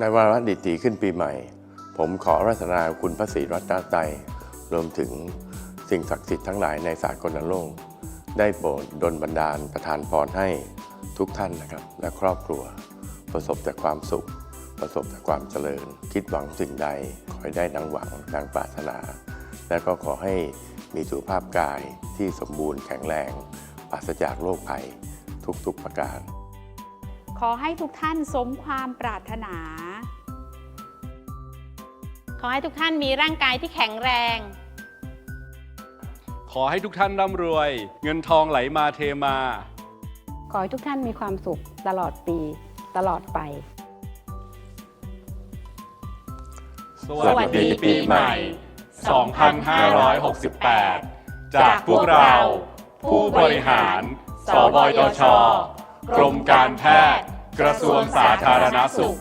ในวาระดิถีขึ้นปีใหม่ ผมขอรัตนาคุณพระศรีรัตนตรัยรวมถึงสิ่งศักดิ์สิทธิ์ทั้งหลายในสากลโลก ได้โปรดดลบันดาลประทานพรให้ทุกท่านนะครับ และครอบครัว ประสบแต่ความสุข ประสบแต่ความเจริญ คิดหวังสิ่งใด ขอให้ได้ดังหวังดังปรารถนา และก็ขอให้มีสุขภาพกายที่สมบูรณ์แข็งแรง ปราศจากโรคภัยทุกๆประการ ขอให้ทุกท่านสมความปรารถนา ขอให้ทุกท่านมีร่างกายที่แข็งแรง ขอให้ทุกท่านร่ำรวย เงินทองไหลมาเทมา ขอให้ทุกท่านมีความสุขตลอดปี ตลอดไป สวัสดีปีใหม่ 2568 จากพวกเรา ผู้บริหาร สบยช กรมการแพทย์ กระทรวงสาธารณสุข